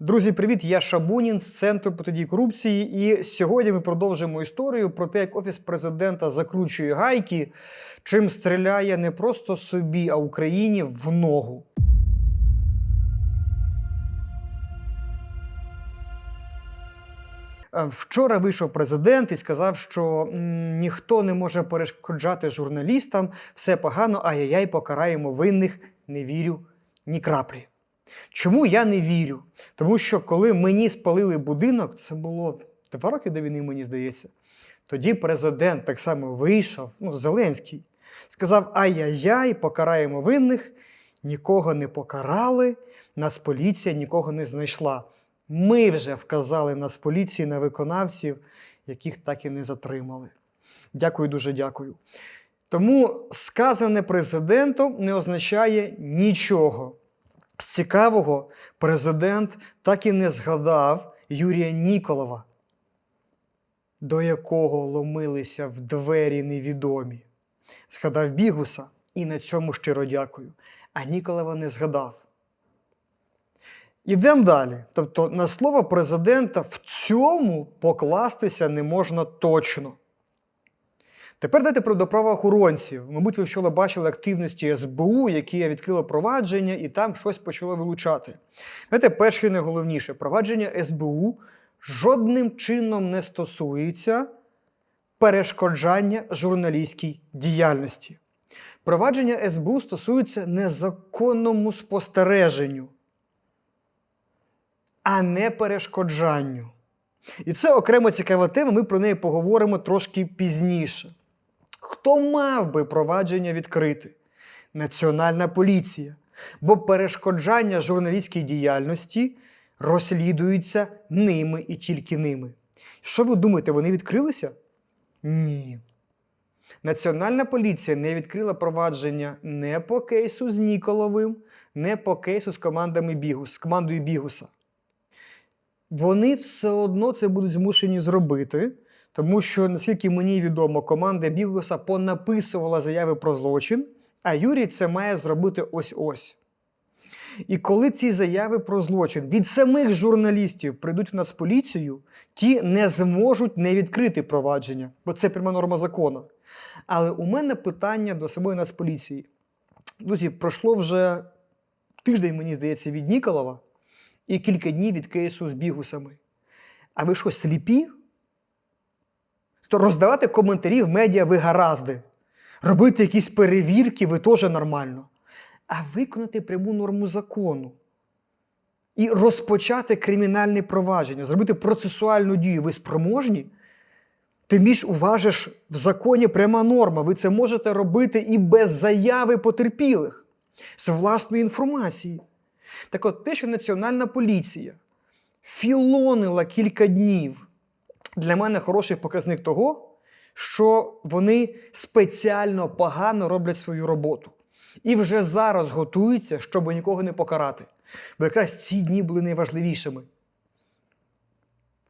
Друзі, привіт! Я Шабунін з центру протидії корупції. І сьогодні ми продовжимо історію про те, як офіс президента закручує гайки, чим стріляє не просто собі, а Україні в ногу. Е, Вчора вийшов президент і сказав, що ніхто не може перешкоджати журналістам, все погано, ай-яй-яй, покараємо винних, не вірю ні краплі. Чому я не вірю? Тому що коли мені спалили будинок, це було два роки до війни, мені здається. Тоді президент так само вийшов, ну, Зеленський, сказав: ай-яй-яй, покараємо винних, нікого не покарали, Нацполіція нікого не знайшла. Ми вже вказали Нацполіції на виконавців, яких так і не затримали. Дякую, дуже дякую. Тому сказане президентом не означає нічого. З цікавого, президент так і не згадав Юрія Ніколова, до якого ломилися в двері невідомі. Згадав Бігуса і на цьому щиро дякую. А Ніколова не згадав. Ідемо далі. Тобто, на слово президента в цьому покластися не можна точно. Тепер дайте про до правоохоронців. Мабуть, ви вчора бачили активності СБУ, які відкрило провадження, і там щось почало вилучати. Знаєте, перше і найголовніше, провадження СБУ жодним чином не стосується перешкоджання журналістській діяльності. Провадження СБУ стосується незаконному спостереженню, а не перешкоджанню. І це окремо цікава тема, ми про неї поговоримо трошки пізніше. Хто мав би провадження відкрити? Національна поліція. Бо перешкоджання журналістській діяльності розслідуються ними і тільки ними. Що ви думаєте, вони відкрилися? Ні. Національна поліція не відкрила провадження не по кейсу з Ніколовим, не по кейсу з командами Бігус, з командою Бігуса вони все одно це будуть змушені зробити, тому що, наскільки мені відомо, команда Бігуса понаписувала заяви про злочин, а Юрій це має зробити ось-ось. І коли ці заяви про злочин від самих журналістів прийдуть в Нацполіцію, ті не зможуть не відкрити провадження, бо це пряма норма закону. Але у мене питання до самої Нацполіції. Друзі, пройшло вже тиждень, мені здається, від Ніколова і кілька днів від кейсу з бігусами. А ви що, сліпі? То роздавати коментарі в медіа ви гаразди, робити якісь перевірки ви теж нормально. А виконати пряму норму закону і розпочати кримінальне провадження, зробити процесуальну дію. Ви спроможні? Тим більш уважиш в законі пряма норма. Ви це можете робити і без заяви потерпілих, з власної інформації. Так от те, що Національна поліція філонила кілька днів, для мене хороший показник того, що вони спеціально погано роблять свою роботу. І вже зараз готуються, щоб нікого не покарати. Бо якраз ці дні були найважливішими.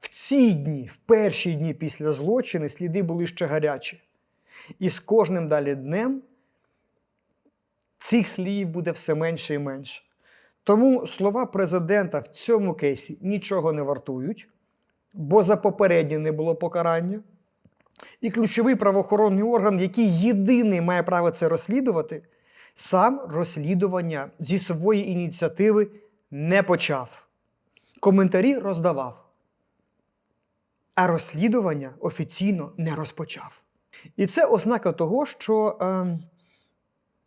В ці дні, в перші дні після злочину, сліди були ще гарячі. І з кожним далі днем цих слідів буде все менше і менше. Тому слова президента в цьому кейсі нічого не вартують, бо за попереднє не було покарання. І ключовий правоохоронний орган, який єдиний має право це розслідувати, сам розслідування зі своєї ініціативи не почав. Коментарі роздавав, а розслідування офіційно не розпочав. І це ознака того, що е,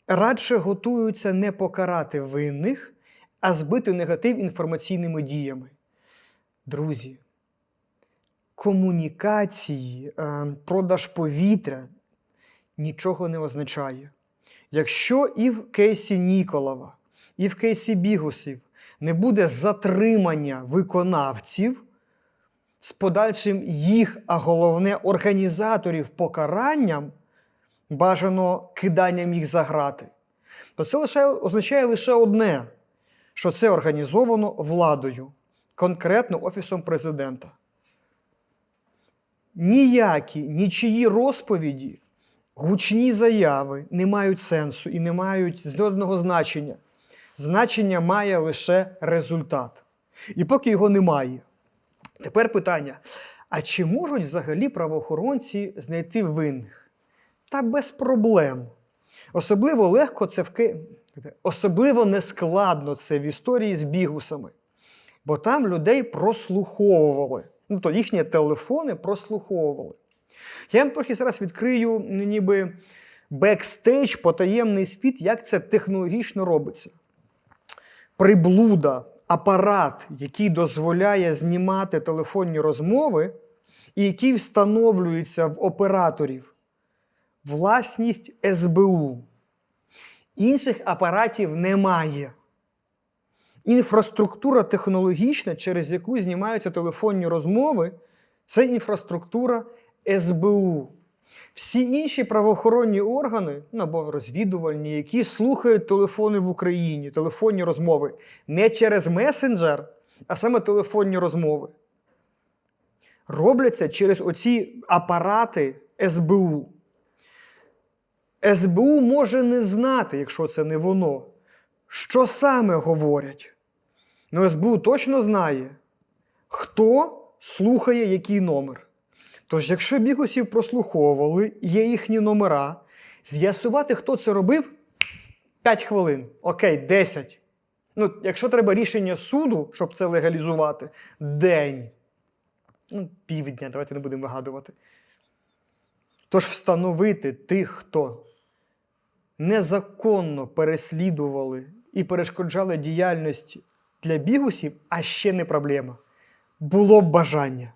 радше готуються не покарати винних а збити негатив інформаційними діями. Друзі, комунікації, е, продаж повітря нічого не означає. Якщо і в кейсі Ніколова, і в кейсі Бігусів не буде затримання виконавців з подальшим їх, а головне організаторів покаранням, бажано киданням їх за грати, то це лише, означає лише одне що це організовано владою, конкретно Офісом президента. Ніякі нічиї розповіді, гучні заяви не мають сенсу і не мають жодного значення. Значення має лише результат. І поки його немає. Тепер питання: а чи можуть взагалі правоохоронці знайти винних? Та без проблем. Особливо легко це в Ки- особливо нескладно це в історії з бігусами. Бо там людей прослуховували. Ну, то їхні телефони прослуховували. Я вам трохи зараз відкрию ніби бекстейдж, потаємний світ, як це технологічно робиться. Приблуда, апарат, який дозволяє знімати телефонні розмови, і який встановлюється в операторів, власність СБУ. Інших апаратів немає. Інфраструктура технологічна, через яку знімаються телефонні розмови, це інфраструктура СБУ. Всі інші правоохоронні органи, ну або розвідувальні, які слухають телефони в Україні, телефонні розмови не через месенджер, а саме телефонні розмови, робляться через оці апарати СБУ. СБУ може не знати, якщо це не воно, що саме говорять. Ну, СБУ точно знає, хто слухає який номер. Тож, якщо бігусів прослуховували, є їхні номера, з'ясувати, хто це робив 5 хвилин. Окей, 10. Ну, якщо треба рішення суду, щоб це легалізувати, день. Ну, півдня, давайте не будемо вигадувати. Тож встановити тих, хто незаконно переслідували і перешкоджали діяльності для бігусів, а ще не проблема. Було б бажання.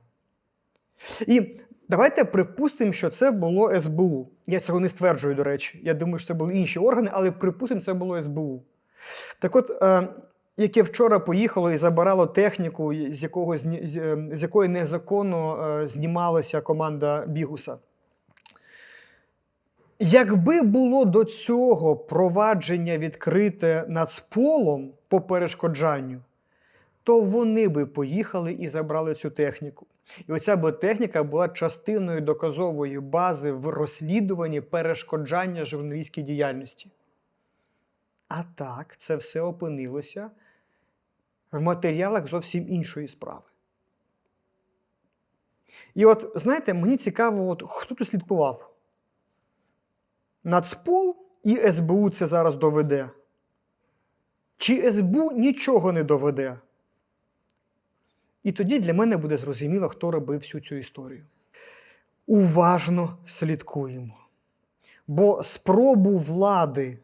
І давайте припустимо, що це було СБУ. Я цього не стверджую, до речі. Я думаю, що це були інші органи, але припустимо, це було СБУ. Так от, е, яке вчора поїхало і забирало техніку, з, якого, з, е, з якої незаконно е, знімалася команда Бігуса. Якби було до цього провадження відкрите нацполом по перешкоджанню, то вони би поїхали і забрали цю техніку. І оця би техніка була частиною доказової бази в розслідуванні перешкоджання журналістській діяльності. А так, це все опинилося в матеріалах зовсім іншої справи. І от, знаєте, мені цікаво, от, хто тут слідкував? Нацпол і СБУ це зараз доведе. Чи СБУ нічого не доведе? І тоді для мене буде зрозуміло, хто робив всю цю історію. Уважно слідкуємо. Бо спробу влади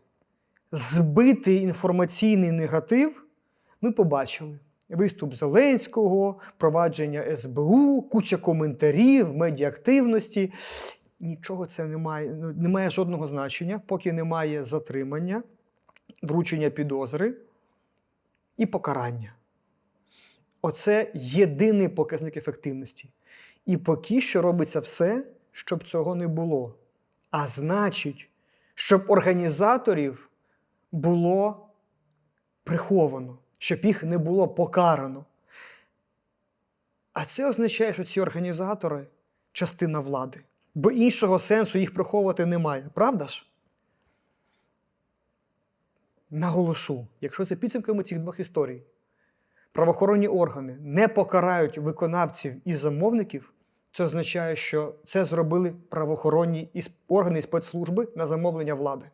збити інформаційний негатив ми побачили. Виступ Зеленського, провадження СБУ, куча коментарів, медіактивності. Нічого це не має, ну, не має жодного значення, поки немає затримання, вручення підозри і покарання. Оце єдиний показник ефективності. І поки що робиться все, щоб цього не було. А значить, щоб організаторів було приховано, щоб їх не було покарано. А це означає, що ці організатори частина влади. Бо іншого сенсу їх приховувати немає, правда ж? Наголошу, якщо за підсумками цих двох історій правоохоронні органи не покарають виконавців і замовників, це означає, що це зробили правоохоронні органи і спецслужби на замовлення влади.